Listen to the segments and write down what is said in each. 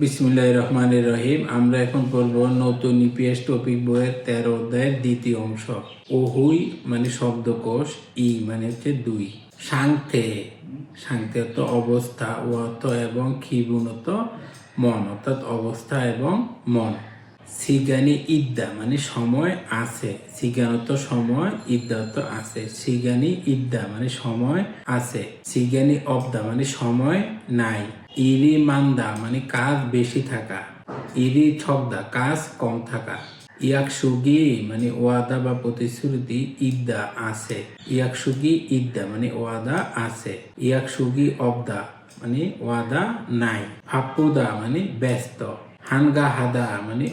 বিসমুল্লাহ রহমান রহিম। আমরা এখন পড়ব নতুন ইপিএস টপিক বইয়ের তেরো অধ্যায়ের দ্বিতীয় অংশ। ওহুই মানে শব্দকোষ, ই মানে হচ্ছে দুই। সাংথে সাংথে অর্থ অবস্থা, ও অর্থ এবং ক্ষিবুণত মন, অর্থাৎ অবস্থা এবং মন। সিগানি ইদ্দা মানে সময় আছে। সিগানত সময় ইদ্দাত আছে। সিগানি ইদ্দা মানে সময় আছে। সিগানি অবদা মানে সময় নাই। ইরি মান্দা মানে কাজ বেশি থাকা। ইরি ছকদা কাজ কম থাকা। ইয়াক সুগি মানে ওয়াদা বা প্রতিশ্রুতি ইদ্দা আছে। ইয়াক সুগি ইদ্দা মানে ওয়াদা আছে। ইয়াক সুগি অবদা মানে ওয়াদা নাই। হাপ্পুদা মানে ব্যস্ত। হানগা হাদা মানে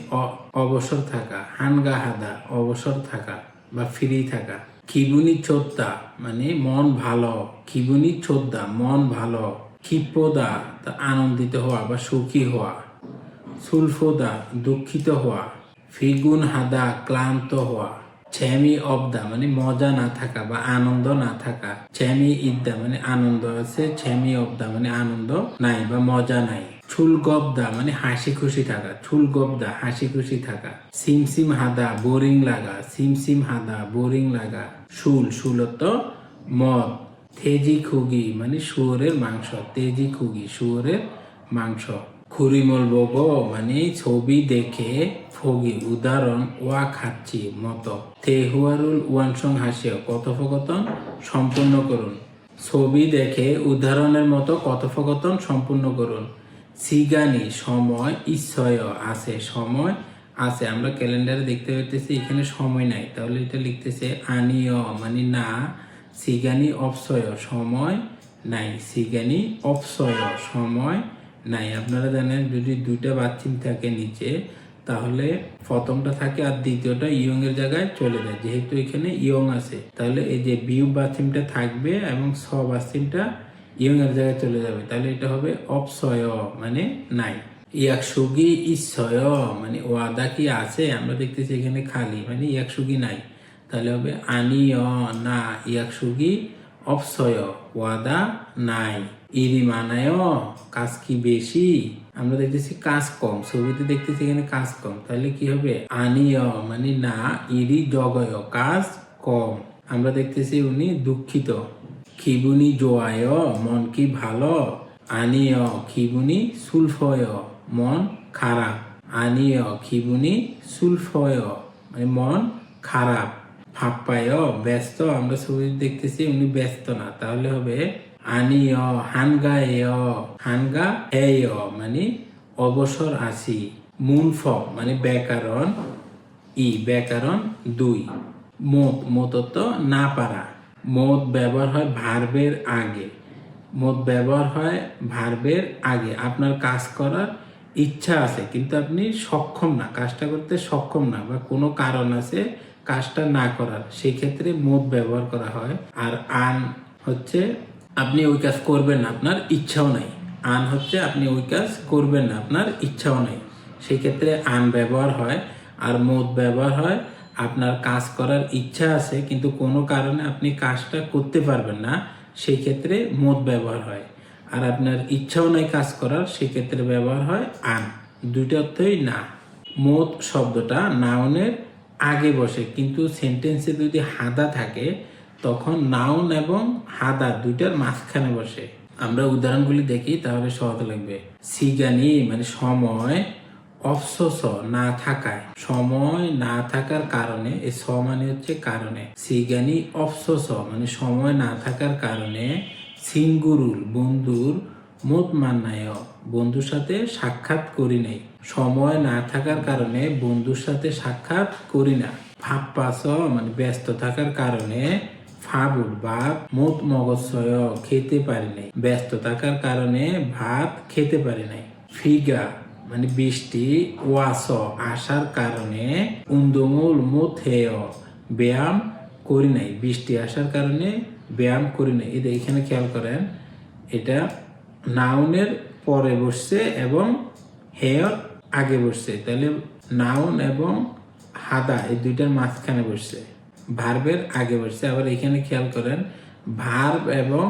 অবসর থাকা হানগা হাদা অবসর থাকা বা ফ্রি থাকা। খিবুনি চোদ্দা মানে মন ভালো খিবুনি চোদ্দা মন ভালো, ক্ষিপ্রদা তা আনন্দিত হওয়া বা সুখী হওয়া, সুলফোদা দুঃখিত হওয়া ফিগুন হাদা ক্লান্ত হওয়া ছ্যামি অবদা মানে মজা না থাকা বা আনন্দ না থাকা ছ্যামি ইদ্দা মানে আনন্দ আছে ছ্যামি অবদা মানে আনন্দ নাই বা মজা নাই। ছুল গবদা মানে হাসি খুশি থাকা ছুল গবদা হাসি খুশি থাকা। সিমসিম হাদা, বোরিং লাগা, সিমসিম হাদা, বোরিং লাগা। শুল, শুলত মদ, তেজি খুগি মানে শুয়োরের মাংস, তেজি খুগি, শুয়োরের মাংস। খুরিমল বগ মানে ছবি দেখে ফগি, উদাহরণ, ওয়া খাচ্ছি মতো। তেহুয়ারুল ওয়ানসং হাসিও কথোপকথন সম্পূর্ণ করুন। ছবি দেখে উদাহরণের মতো কথোপকথন সম্পূর্ণ করুন। সিগানি, সময় ইচ্ছয় আছে, সময় আছে। আমরা ক্যালেন্ডারে দেখতে পাইতেছি এখানে সময় নাই। তাহলে এটা লিখতেছে আনিয় মানে না, সিগানি অপসয়, সময় নাই। সিগানি অপসয়, সময় নাই। আপনারা জানেন, যদি দুইটা বাচ্চিম থাকে নিচে, তাহলে প্রথমটা থাকে আর দ্বিতীয়টা ইয়ং এর জায়গায় চলে যায়। যেহেতু এখানে ইয়ং আছে, তাহলে এই যে বিউ বাথিমটা থাকবে এবং স বাথিমটা ইয়ং জায়গায় চলে যাবে। তাহলে এটা হবে অপসয় মানে নাই। ইয়াক সুগি ইচ্ছয় মানে ওয়াদা কি আছে? আমরা দেখতেছি এখানে খালি মানে ইয়াক সুগি নাই। তাহলে হবে আনিয় না ইয়াক সুগি অপসয়, ওয়াদা নাই। ইরি মানায় কাজ কি বেশি? আমরা দেখতেছি কাজ কম, ছবিতে দেখতেছি এখানে কাজ কম। তাহলে কি হবে? আনিয় মানে না, ইরি জগয়, কাজ কম। আমরা দেখতেছি উনি দুঃখিত। খিবুনি জোয়ায় মন কি ভালো? আনিয় খিবুনি সুলফয় মন খারাপ আনিয় খিবুনি সুলফয় মানে মন খারাপ ফাপ্পায় ব্যস্ত, আমরা ছবি দেখতেছি, উনি ব্যস্ত না। তাহলে হবে আনিয়, হানগায় হানগা হেয় মানে অবসর আসি। মুনফ মানে ব্যাকরণ ই, ব্যাকরণ দুই। মত মতত না পারা। মত ব্যবহার হয় ভার্বের আগে। মদ ব্যবহার হয় ভার্বের আগে। আপনার কাজ করার ইচ্ছা আছে, কিন্তু আপনি সক্ষম না, কাজটা করতে সক্ষম না বা কোনো কারণ আছে কাজটা না করার সেই ক্ষেত্রে মত ব্যবহার করা হয়। আর আন হচ্ছে আপনি ওই কাজ করবেন না, আপনার ইচ্ছাও নাই। আন হচ্ছে আপনি ওই কাজ করবেন না, আপনার ইচ্ছাও নাই। সেই ক্ষেত্রে আন ব্যবহার হয় আর মদ ব্যবহার হয় আপনার কাজ করার ইচ্ছা আছে, কিন্তু কোনো কারণে আপনি কাজটা করতে পারবেন না সেই ক্ষেত্রে মত ব্যবহার হয়। আর আপনার ইচ্ছাও নাই কাজ করার সেই ক্ষেত্রে ব্যবহার হয় আন। দুইটা অর্থই না। মত শব্দটা নাউনের আগে বসে, কিন্তু সেন্টেন্সে যদি হাদা থাকে, তখন নাউন এবং হাদা দুইটার মাঝখানে বসে। আমরা উদাহরণগুলি দেখি, তাহলে সহজ লাগবে। সিগানি মানে সময় অফসোস না থাকায়। সময় না থাকার কারণে এই স মানে হচ্ছে কারণে। সিগানি অফসোস মানে সময় না থাকার কারণে সিঙ্গুরুল বন্ধুর মত মান্নায় বন্ধুর সাথে সাক্ষাৎ করি নাই। সময় না থাকার কারণে বন্ধুর সাথে সাক্ষাৎ করি না। ফাপ্পাস মানে ব্যস্ত থাকার কারণে ফাবুল ভাত, মত মগজয় খেতে পারি নাই। ব্যস্ত থাকার কারণে ভাত খেতে পারি নাই। ফিগা মানে বৃষ্টি, ওয়াস আসার কারণে উন্দমূল মুথেয়। ব্যায়াম করি নাই। বৃষ্টি আসার কারণে ব্যায়াম করি নাই। এটা এখানে খেয়াল করেন, এটা নাউনের পরে বসছে এবং হেয় আগে বসছে। তাহলে নাউন এবং হাদা এই দুইটার মাঝখানে বসছে। ভার্বের আগে বসছে। আবার এখানে খেয়াল করেন, ভার্ব এবং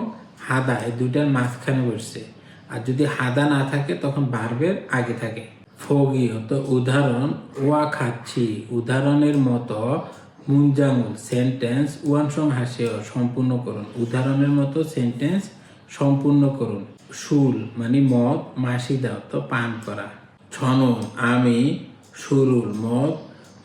হাদা এই দুইটার মাঝখানে বসছে। আর যদি হাদা না থাকে, তখন ভার্বের আগে থাকে। ফগি তো উদাহরণ, ওয়া খাচ্ছি। উদাহরণের মতো মুঞ্জামুল সেন্টেন্স, ওয়ান সং হাসিও সম্পূর্ণ করুন। উদাহরণের মতো সেন্টেন্স সম্পূর্ণ করুন। শুল মানে মদ মাসি দাও তো পান করা। ছনম আমি, সুরুল, মদ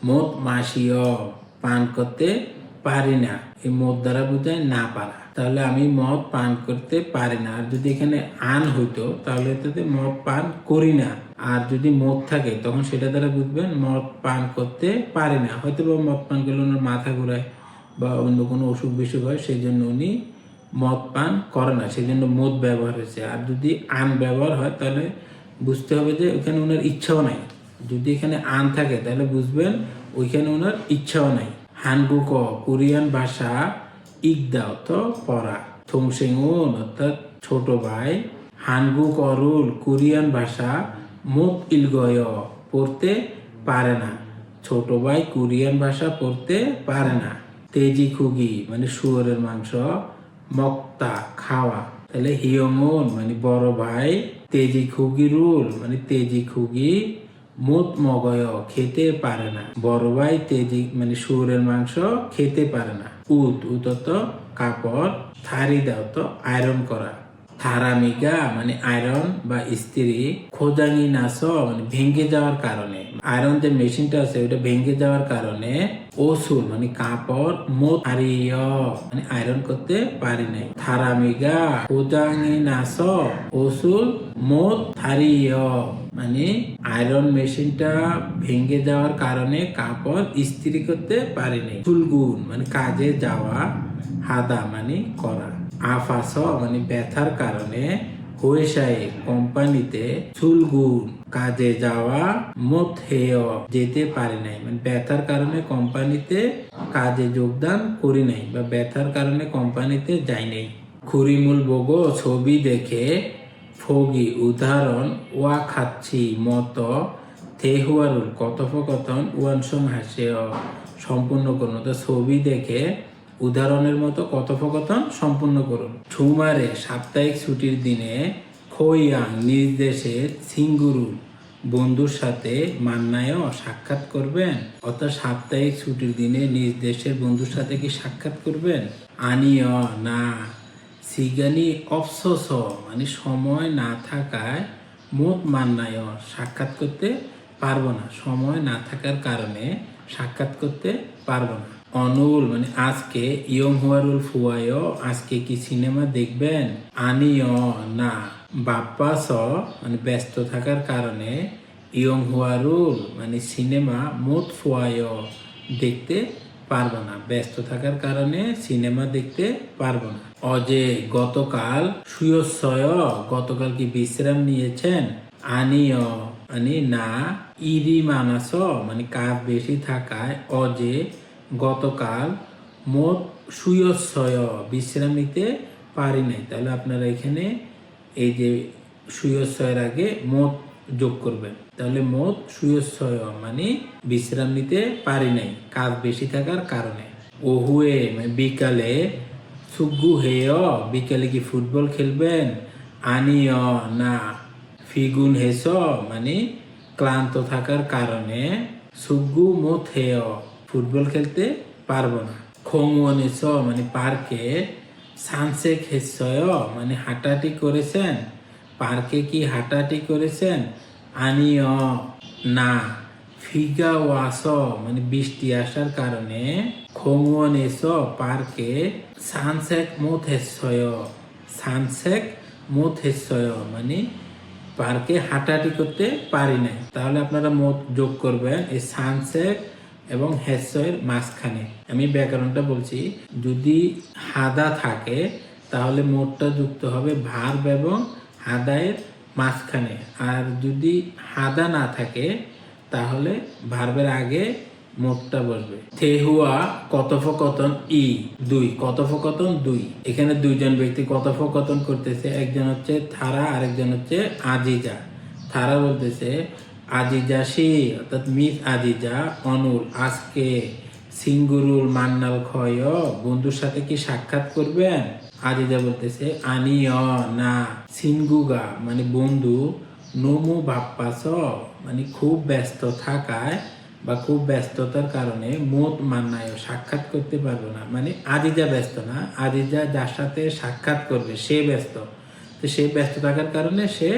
মদ মাসিও পান করতে পারি না। এই মদ দ্বারা বোঝায় না পারা। তাহলে আমি মদ পান করতে পারি না। আর যদি এখানে আন হইতো, তাহলে এটাতে মদ পান করি না। আর যদি মদ থাকে, তখন সেটা দ্বারা বুঝবেন মদ পান করতে পারি না। হয়তো বা মদ পান করলে ওনার মাথা ঘুরায় বা অন্য কোনো অসুখ বিসুখ হয় সেই জন্য উনি মদ পান করে না। সেই জন্য মদ ব্যবহার হয়েছে। আর যদি আন ব্যবহার হয়, তাহলে বুঝতে হবে যে ওখানে ওনার ইচ্ছাও নাই। যদি এখানে আন থাকে, তাহলে বুঝবেন ওইখানে ওনার ইচ্ছাও নাই। হানগুক কোরিয়ান ভাষা ইকদাও তো পড়া থংসেঙ্গুন অর্থাৎ ছোট ভাই, হানগু করুল কোরিয়ান ভাষা মুখ ইলগয় পড়তে পারে না। ছোট ভাই কোরিয়ান ভাষা পড়তে পারে না। তেজি খুগি মানে শুয়োরের মাংস, মক্তা খাওয়া। তাহলে হিয়মন মানে বড় ভাই, তেজি খুগি রুল মানে তেজি খুগি মুত মগয় খেতে পারে না। বড় ভাই তেজি মানে শুয়োরের মাংস খেতে পারে না। উত উদত কাপড় থারি দাও তো আয়রন করা থারামিকা মানে আয়রন বা ইস্ত্রি খোজাঙ্গি নাস মানে ভেঙে যাওয়ার কারণে। আয়রন যে মেশিনটা আছে ওটা ভেঙে যাওয়ার কারণে ওসুল মানে কাপড় মোট মানে আয়রন করতে পারি নাই। থারামিগা খোজাঙ্গি নাস ওসুল মোট হারিয় মানে আয়রন মেশিনটা ভেঙে যাওয়ার কারণে কাপড় ইস্ত্রি করতে পারিনি চুলগুন মানে কাজে যাওয়া, হাদা মানে করা। আফাস মানে ব্যথার কারণে হয়েসায় কোম্পানিতে চুলগুন কাজে যাওয়া মত হেয় যেতে পারি নাই। মানে ব্যথার কারণে কোম্পানিতে কাজে যোগদান করি নাই বা ব্যথার কারণে কোম্পানিতে যাই নাই। খুরিমুল বগো ছবি দেখে ফগি উদাহরণ, ওয়া খাচ্ছি মত তেহুয়ারুল কথোপকথন ওয়ানসং হাসে সম্পূর্ণ করুন। তো ছবি দেখে উদাহরণের মতো কথোপকথন সম্পূর্ণ করুন। ছুমারে সাপ্তাহিক ছুটির দিনে খৈয়াং নিজ দেশের সিঙ্গুরুল বন্ধুর সাথে মান্নায়ও সাক্ষাৎ করবেন। অর্থাৎ সাপ্তাহিক ছুটির দিনে নিজ দেশের বন্ধুর সাথে কি সাক্ষাৎ করবেন? আনিও না, সিগানি অফসোস মানে সময় না থাকায় মোট মান্নায় সাক্ষাৎ করতে পারব না। সময় না থাকার কারণে সাক্ষাৎ করতে পারব না। অনুল মানে আজকে ইয়ং হুয়ারুল ফুয়ায়, আজকে কি সিনেমা দেখবেন? আনিও না। বাপ্পা স মানে ব্যস্ত থাকার কারণে ইয়ং হুয়ারুল মানে সিনেমা মোট ফুয়ায় দেখতে পারব না। ব্যস্ত থাকার কারণে সিনেমা দেখতে পারব না। অজে, গতকাল সুয়সয়, গতকাল কি বিশ্রাম নিয়েছেন? আনিও মানে না ইরি মানাস মানে কাজ বেশি থাকায় অজে গতকাল মোট সুয়সয় বিশ্রাম নিতে পারি নাই। তাহলে আপনারা এখানে এই যে সুয়সয়ের আগে মোট যোগ করবেন। তাহলে মোট সুয়সয় মানে বিশ্রাম নিতে পারি নাই, কাজ বেশি থাকার কারণে। ওহুয়ে মানে বিকালে সুগু হেয়, বিকালে কি ফুটবল খেলবেন? আনিয়, না। ফিগুন হেস মানে ক্লান্ত থাকার কারণে সুগু মোত হেয়। ফুটবল খেলতে পারব না। খোংওয়ানিস মানে পার্কে। সানসেক হেসয় মানে হাঁটাহাঁটি করেছেন? পার্কে কি হাঁটাহাঁটি করেছেন? আনিও না। ফিগা ওয়াস মানে বৃষ্টি আসার কারণে খোংওয়ান এসো পার্কে। সানসেক মোথ হেসয় সানসেক মোথ হেসয় মানে পার্কে হাঁটাহাঁটি করতে পারি নাই। তাহলে আপনারা মত যোগ করবেন, এই সানসেক এবং হেসয়ের মাঝখানে। আমি ব্যাকরণটা বলছি, যদি হাদা থাকে, তাহলে মোটটা যুক্ত হবে ভার্ব এবং হাদায়ের মাঝখানে। আর যদি হাদা না থাকে, তাহলে ভার্বের আগে মোটটা বসবে। থেহুয়া কথোপকথন ই, দুই, কথোপকথন দুই। এখানে দুইজন ব্যক্তি কথোপকথন করতেছে, একজন হচ্ছে থারা, আরেকজন হচ্ছে আজিজা। থারা বলতেছে আজিজাসি অর্থাৎ মিস আজিজা অনুল আজকে সিঙ্গুরুল মান্নাল ক্ষয় বন্ধুর সাথে কি সাক্ষাৎ করবেন? আজিজা বলতেছে আনিয় না সিনগুগা মানে বন্ধু, নমু বাপ্পাস মানে খুব ব্যস্ত থাকায় বা খুব ব্যস্ততার কারণে মোট মান্নায় সাক্ষাৎ করতে পারব না। মানে আজিজা ব্যস্ত না আজিজা যার সাথে সাক্ষাৎ করবে, সে ব্যস্ত। তো সে ব্যস্ত থাকার কারণে সে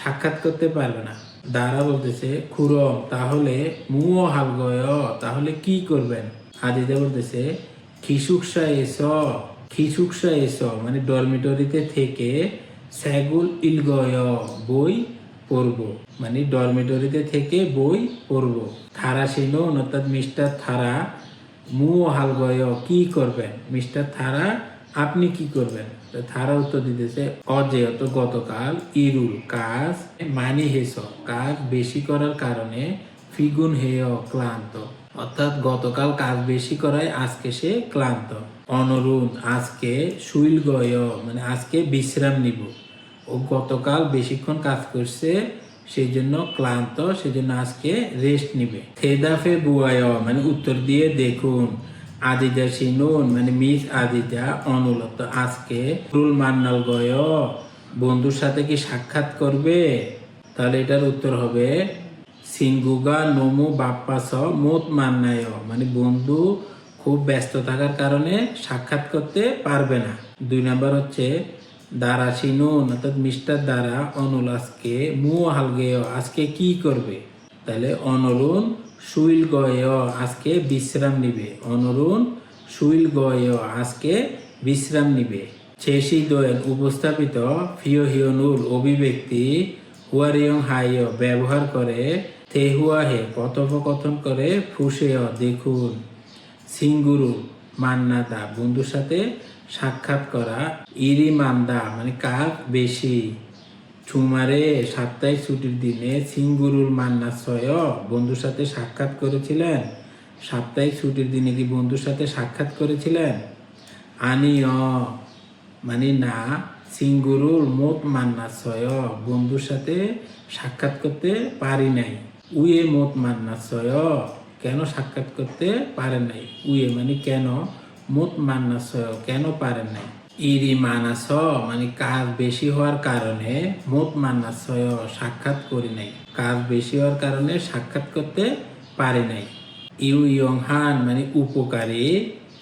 সাক্ষাৎ করতে পারবে না। দাঁড়া বলতেছে, খুরম, তাহলে মুও হাল গয়, তাহলে কি করবেন? আজিজা বলতেছে খিসুকসা এস খিসুকসা এস মানে ডরমিটরিতে থেকে স্যাগুল ইলগয় বই পড়ব। মানে ডরমিটরিতে থেকে বই পড়ব। থারা সিনো অর্থাৎ মিস্টার থারা মু হালগয় কি করবেন? মিস্টার থারা আপনি কি করবেন? তো থারা উত্তর দিতেছে অজেয়ত গতকাল ইরুল কাজ মানি হেস, কাজ বেশি করার কারণে ফিগুন হেয় ক্লান্ত। অর্থাৎ গতকাল কাজ বেশি করায় আজকে সে ক্লান্ত। অনরুণ, আজকে শুইল গয় মানে আজকে বিশ্রাম নিব। ও গতকাল বেশিক্ষণ কাজ করছে সেই জন্য ক্লান্ত সেই জন্য আজকে রেস্ট নিবে। থেদাফে বুয়ায় মানে উত্তর দিয়ে দেখুন আদিজা সিনুন মানে মিস আদিজা অনুলত আজকে রুল মান্নাল গয়, বন্ধুর সাথে কি সাক্ষাৎ করবে? তাহলে এটার উত্তর হবে সিঙ্গুগা নমু বাপ্পাস মোত মান্নায় মানে বন্ধু খুব ব্যস্ত থাকার কারণে সাক্ষাৎ করতে পারবে না। দুই নাম্বার হচ্ছে দ্বারা সিনুন অর্থাৎ মিস্টার দ্বারা অনুল আজকে মু হালগেয় আজকে কি করবে? তাহলে অনরুণ সুইল গয়, আজকে বিশ্রাম নিবে। অনরুণ, সুইল গয়, আজকে বিশ্রাম নিবে। শেষি দয়েল, উপস্থাপিত ফিও হিয়নুল অভিব্যক্তি হুয়ারিয়ং হাইয় ব্যবহার করে তেহুয়াহে কথোপকথন করে ফুসেয় দেখুন। সিঙ্গুরু মান্নাদা বন্ধুর সাথে সাক্ষাৎ করা ইরি মান্দা মানে কাজ বেশি? ছুমারে সাপ্তাহিক ছুটির দিনে সিঙ্গুরুর মান্নাশয় বন্ধুর সাথে সাক্ষাৎ করেছিলেন। সাপ্তাহিক ছুটির দিনে কি বন্ধুর সাথে সাক্ষাৎ করেছিলেন? আনিয় মানে না সিঙ্গুরুর মোট মান্নাশয় বন্ধুর সাথে সাক্ষাৎ করতে পারি নাই। উয়ে মোট মান্নাশয় কেন সাক্ষাৎ করতে পারেন নাই? উয়ে মানে কেন? মোট মান্নাশয় কেন পারেন নাই? ইরি মানাস মানে কাজ বেশি হওয়ার কারণে মোট মান্নাশয় সাক্ষাৎ করি নাই। কাজ বেশি হওয়ার কারণে সাক্ষাৎ করতে পারি নাই। ইউ ইয়ং হান মানে উপকারী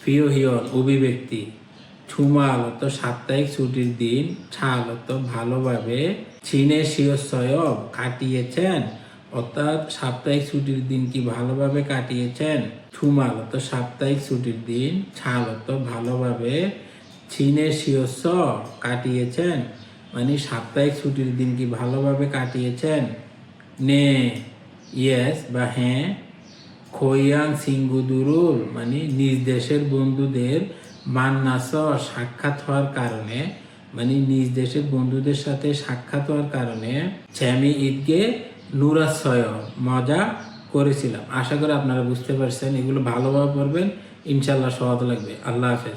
ফিও হিয়ন অভিব্যক্তি। ছুমালত সাপ্তাহিক ছুটির দিন, ছালত ভালোভাবে চীনে শিরস্বয় কাটিয়েছেন, অর্থাৎ সাপ্তাহিক ছুটির দিন কি ভালোভাবে কাটিয়েছেন? ছুমালত সাপ্তাহিক ছুটির দিন, ছালত ভালোভাবে চীনে শিরস্ব কাটিয়েছেন। মানে সাপ্তাহিক ছুটির দিন কি ভালোভাবে কাটিয়েছেন? নে, ইয়েস, বা হ্যাঁ। খৈয়াং সিঙ্গুদুরুল মানে নিজ দেশের বন্ধুদের মান্নাস সাক্ষাৎ হওয়ার কারণে মানে নিজ দেশের বন্ধুদের সাথে সাক্ষাৎ হওয়ার কারণে চ্যামি ঈদকে নুরাশয় মজা করেছিলাম। আশা করি আপনারা বুঝতে পারছেন, এগুলো ভালোভাবে পড়বেন। ইনশাল্লাহ সহজ লাগবে। আল্লাহ হাফেজ।